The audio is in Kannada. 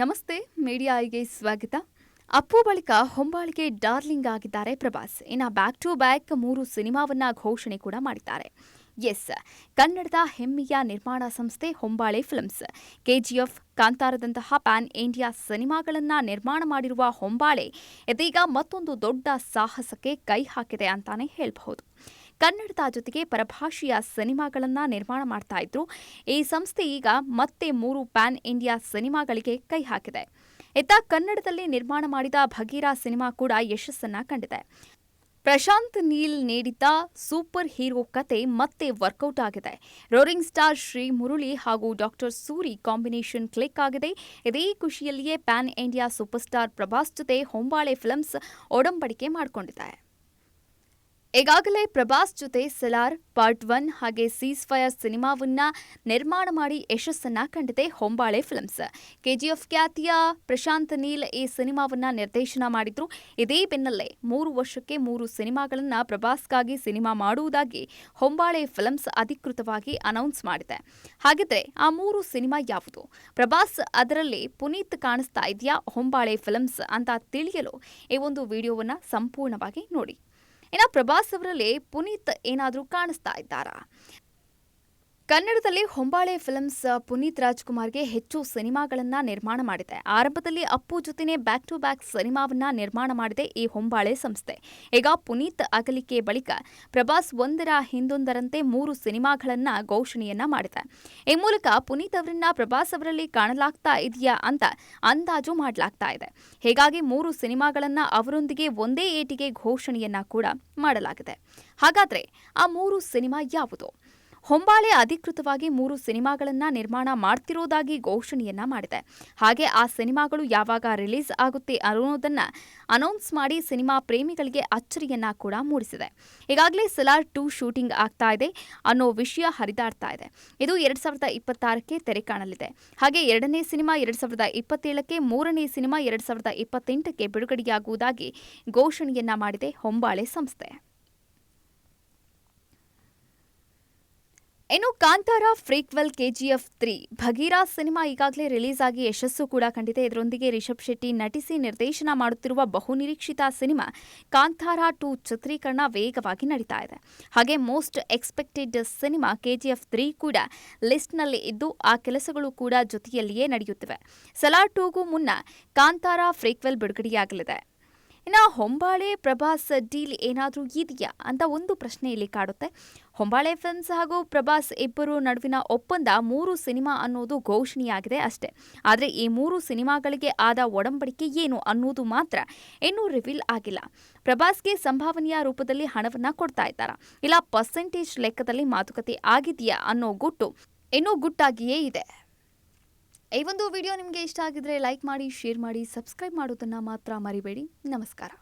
ನಮಸ್ತೆ ಮೀಡಿಯಾ ಐಗೆ ಸ್ವಾಗತ. ಅಪ್ಪು ಬಳಿಕ ಹೊಂಬಾಳಿಗೆ ಡಾರ್ಲಿಂಗ್ ಆಗಿದ್ದಾರೆ ಪ್ರಭಾಸ್. ಇನ್ನು ಬ್ಯಾಕ್ ಟು ಬ್ಯಾಕ್ ಮೂರು ಸಿನಿಮಾವನ್ನ ಘೋಷಣೆ ಕೂಡ ಮಾಡಿದ್ದಾರೆ. ಎಸ್ ಕನ್ನಡದ ಹೆಮ್ಮೆಯ ನಿರ್ಮಾಣ ಸಂಸ್ಥೆ ಹೊಂಬಾಳೆ ಫಿಲ್ಮ್ಸ್ ಕೆಜಿಎಫ್, ಕಾಂತಾರದಂತಹ ಪ್ಯಾನ್ ಇಂಡಿಯಾ ಸಿನಿಮಾಗಳನ್ನ ನಿರ್ಮಾಣ ಮಾಡಿರುವ ಹೊಂಬಾಳೆ ಇದೀಗ ಮತ್ತೊಂದು ದೊಡ್ಡ ಸಾಹಸಕ್ಕೆ ಕೈ ಹಾಕಿದೆ ಅಂತಾನೆ ಹೇಳಬಹುದು. ಕನ್ನಡದ ಜೊತೆಗೆ ಪರಭಾಷೆಯ ಸಿನಿಮಾಗಳನ್ನ ನಿರ್ಮಾಣ ಮಾಡ್ತಾ ಇದ್ರು. ಈ ಸಂಸ್ಥೆ ಈಗ ಮತ್ತೆ ಮೂರು ಪ್ಯಾನ್ ಇಂಡಿಯಾ ಸಿನಿಮಾಗಳಿಗೆ ಕೈ ಹಾಕಿದೆ. ಇತ್ತ ಕನ್ನಡದಲ್ಲಿ ನಿರ್ಮಾಣ ಮಾಡಿದ ಭಗೀರಾ ಸಿನಿಮಾ ಕೂಡ ಯಶಸ್ಸನ್ನ ಕಂಡಿದೆ. ಪ್ರಶಾಂತ್ ನೀಲ್ ನೀಡಿದ್ದ ಸೂಪರ್ ಹೀರೋ ಕತೆ ಮತ್ತೆ ವರ್ಕೌಟ್ ಆಗಿದೆ. ರೋರಿಂಗ್ ಸ್ಟಾರ್ ಶ್ರೀ ಮುರುಳಿ ಹಾಗೂ ಡಾಕ್ಟರ್ ಸೂರಿ ಕಾಂಬಿನೇಷನ್ ಕ್ಲಿಕ್ ಆಗಿದೆ. ಇದೇ ಖುಷಿಯಲ್ಲಿಯೇ pan India super star Prabhas ಜೊತೆ ಹೊಂಬಾಳೆ ಫಿಲ್ಮ್ಸ್ ಒಡಂಬಡಿಕೆ ಮಾಡಿಕೊಂಡಿದೆ ಈಗಾಗಲೇ ಪ್ರಭಾಸ್ ಜೊತೆ ಸೆಲಾರ್, ಪಾರ್ಟ್ ಒನ್ ಹಾಗೆ ಸೀಸ್ ಫೈರ್ ಸಿನಿಮಾವನ್ನ ನಿರ್ಮಾಣ ಮಾಡಿ ಯಶಸ್ಸನ್ನ ಕಂಡಿದೆ ಹೊಂಬಾಳೆ ಫಿಲ್ಮ್ಸ್. ಕೆಜಿಎಫ್ ಖ್ಯಾತಿಯ ಪ್ರಶಾಂತ್ ನೀಲ್ ಈ ಸಿನಿಮಾವನ್ನ ನಿರ್ದೇಶನ ಮಾಡಿದ್ರು. ಇದೇ ಬೆನ್ನಲ್ಲೇ ಮೂರು ವರ್ಷಕ್ಕೆ ಮೂರು ಸಿನಿಮಾಗಳನ್ನ ಪ್ರಭಾಸ್ಗಾಗಿ ಸಿನಿಮಾ ಮಾಡುವುದಾಗಿ ಹೊಂಬಾಳೆ ಫಿಲ್ಮ್ಸ್ ಅಧಿಕೃತವಾಗಿ ಅನೌನ್ಸ್ ಮಾಡಿದೆ. ಹಾಗಿದ್ರೆ ಆ ಮೂರು ಸಿನಿಮಾ ಯಾವುದು? ಪ್ರಭಾಸ್ ಅದರಲ್ಲಿ ಪುನೀತ್ ಕಾಣಿಸ್ತಾ ಇದೆಯಾ ಹೊಂಬಾಳೆ ಫಿಲ್ಮ್ಸ್ ಅಂತ ತಿಳಿಯಲು ಈ ಒಂದು ವಿಡಿಯೋವನ್ನ ಸಂಪೂರ್ಣವಾಗಿ ನೋಡಿ. ಇನ್ನು ಪ್ರಭಾಸ್ ಅವರಲ್ಲಿ ಪುನೀತ್ ಏನಾದರೂ ಕಾಣಿಸ್ತಾ ಇದ್ದಾರಾ? ಕನ್ನಡದಲ್ಲಿ ಹೊಂಬಾಳೆ ಫಿಲ್ಮ್ಸ್ ಪುನೀತ್ ರಾಜ್ಕುಮಾರ್ಗೆ ಹೆಚ್ಚು ಸಿನಿಮಾಗಳನ್ನ ನಿರ್ಮಾಣ ಮಾಡಿದೆ. ಆರಂಭದಲ್ಲಿ ಅಪ್ಪು ಜೊತೆನೇ ಬ್ಯಾಕ್ ಟು ಬ್ಯಾಕ್ ಸಿನಿಮಾವನ್ನ ನಿರ್ಮಾಣ ಮಾಡಿದೆ ಈ ಹೊಂಬಾಳೆ ಸಂಸ್ಥೆ. ಈಗ ಪುನೀತ್ ಅಗಲಿಕೆ ಬಳಿಕ ಪ್ರಭಾಸ್ ಒಂದರ ಹಿಂದೊಂದರಂತೆ ಮೂರು ಸಿನಿಮಾಗಳನ್ನ ಘೋಷಣೆಯನ್ನ ಮಾಡಿದೆ. ಈ ಮೂಲಕ ಪುನೀತ್ ಅವರನ್ನ ಪ್ರಭಾಸ್ ಅವರಲ್ಲಿ ಕಾಣಲಾಗ್ತಾ ಇದೆಯಾ ಅಂತ ಅಂದಾಜು ಮಾಡಲಾಗ್ತಾ ಇದೆ. ಹೀಗಾಗಿ ಮೂರು ಸಿನಿಮಾಗಳನ್ನ ಅವರೊಂದಿಗೆ ಒಂದೇ ಏಟಿಗೆ ಘೋಷಣೆಯನ್ನ ಕೂಡ ಮಾಡಲಾಗಿದೆ. ಹಾಗಾದ್ರೆ ಆ ಮೂರು ಸಿನಿಮಾ ಯಾವುದು? ಹೊಂಬಾಳೆ ಅಧಿಕೃತವಾಗಿ ಮೂರು ಸಿನಿಮಾಗಳನ್ನ ನಿರ್ಮಾಣ ಮಾಡ್ತಿರೋದಾಗಿ ಘೋಷಣೆಯನ್ನ ಮಾಡಿದೆ. ಹಾಗೆ ಆ ಸಿನಿಮಾಗಳು ಯಾವಾಗ ರಿಲೀಸ್ ಆಗುತ್ತೆ ಅನ್ನೋದನ್ನ ಅನೌನ್ಸ್ ಮಾಡಿ ಸಿನಿಮಾ ಪ್ರೇಮಿಗಳಿಗೆ ಅಚ್ಚರಿಯನ್ನ ಕೂಡ ಮೂಡಿಸಿದೆ. ಈಗಾಗಲೇ ಸಲಾರ್ ಟೂ ಶೂಟಿಂಗ್ ಆಗ್ತಾ ಇದೆ ಅನ್ನೋ ವಿಷಯ ಹರಿದಾಡ್ತಾ ಇದೆ. ಇದು ಎರಡ್ ಸಾವಿರದ ಇಪ್ಪತ್ತಾರಕ್ಕೆ ತೆರೆ ಕಾಣಲಿದೆ. ಹಾಗೆ ಎರಡನೇ ಸಿನಿಮಾ ಎರಡ್ ಸಾವಿರದ ಇಪ್ಪತ್ತೇಳಕ್ಕೆ ಮೂರನೇ ಸಿನಿಮಾ ಎರಡ್ ಸಾವಿರದ ಇಪ್ಪತ್ತೆಂಟಕ್ಕೆ ಬಿಡುಗಡೆಯಾಗುವುದಾಗಿ ಘೋಷಣೆಯನ್ನ ಮಾಡಿದೆ ಹೊಂಬಾಳೆ ಸಂಸ್ಥೆ. ಇನ್ನು Kantara prequel KGF three Bagheera cinema ಈಗಾಗಲೇ ರಿಲೀಸ್ ಆಗಿ ಯಶಸ್ಸು ಕೂಡ ಕಂಡಿದೆ. ಇದರೊಂದಿಗೆ ರಿಷಬ್ ಶೆಟ್ಟಿ ನಟಿಸಿ ನಿರ್ದೇಶನ ಮಾಡುತ್ತಿರುವ ಬಹುನಿರೀಕ್ಷಿತ ಸಿನಿಮಾ ಕಾಂತಾರ ಟು ಚಿತ್ರೀಕರಣ ವೇಗವಾಗಿ ನಡೀತಾ ಇದೆ. ಹಾಗೆ ಮೋಸ್ಟ್ ಎಕ್ಸ್ಪೆಕ್ಟೆಡ್ ಸಿನಿಮಾ ಕೆಜಿಎಫ್ ತ್ರೀ ಕೂಡ ಲಿಸ್ಟ್ನಲ್ಲಿ ಇದ್ದು, ಆ ಕೆಲಸಗಳು ಕೂಡ ಜೊತೆಯಲ್ಲಿಯೇ ನಡೆಯುತ್ತಿವೆ. ಸಲಾರ್ ಟೂಗೂ ಮುನ್ನ ಕಾಂತಾರ ಫ್ರೀಕ್ವೆಲ್ ಬಿಡುಗಡೆಯಾಗಲಿದೆ. ಇನ್ನು ಹೊಂಬಾಳೆ ಪ್ರಭಾಸ್ ಡೀಲ್ ಏನಾದರೂ ಇದೆಯಾ ಅಂತ ಒಂದು ಪ್ರಶ್ನೆ ಇಲ್ಲಿ ಕಾಡುತ್ತೆ. ಹೊಂಬಾಳೆ ಫಿಲ್ಮ್ಸ್ ಹಾಗೂ ಪ್ರಭಾಸ್ ಇಬ್ಬರು ನಡುವಿನ ಒಪ್ಪಂದ ಮೂರು ಸಿನಿಮಾ ಅನ್ನೋದು ಘೋಷಣೆಯಾಗಿದೆ ಅಷ್ಟೇ. ಆದರೆ ಈ ಮೂರು ಸಿನಿಮಾಗಳಿಗೆ ಆದ ಒಡಂಬಡಿಕೆ ಏನು ಅನ್ನೋದು ಮಾತ್ರ ಇನ್ನೂ ರಿವೀಲ್ ಆಗಿಲ್ಲ. ಪ್ರಭಾಸ್ಗೆ ಸಂಭಾವನೆಯ ರೂಪದಲ್ಲಿ ಹಣವನ್ನು ಕೊಡ್ತಾ ಇದ್ದಾರಾ? ಇಲ್ಲ ಪರ್ಸೆಂಟೇಜ್ ಲೆಕ್ಕದಲ್ಲಿ ಮಾತುಕತೆ ಆಗಿದೆಯಾ ಅನ್ನೋ ಗುಟ್ಟು ಇನ್ನೂ ಗುಟ್ಟಾಗಿಯೇ ಇದೆ. ಈ ಒಂದು ವಿಡಿಯೋ ನಿಮಗೆ ಇಷ್ಟ ಆಗಿದ್ರೆ ಲೈಕ್ ಮಾಡಿ ಶೇರ್ ಮಾಡಿ ಸಬ್ಸ್ಕ್ರೈಬ್ ಮಾಡೋದನ್ನು ಮಾತ್ರ ಮರಿಬೇಡಿ. ನಮಸ್ಕಾರ.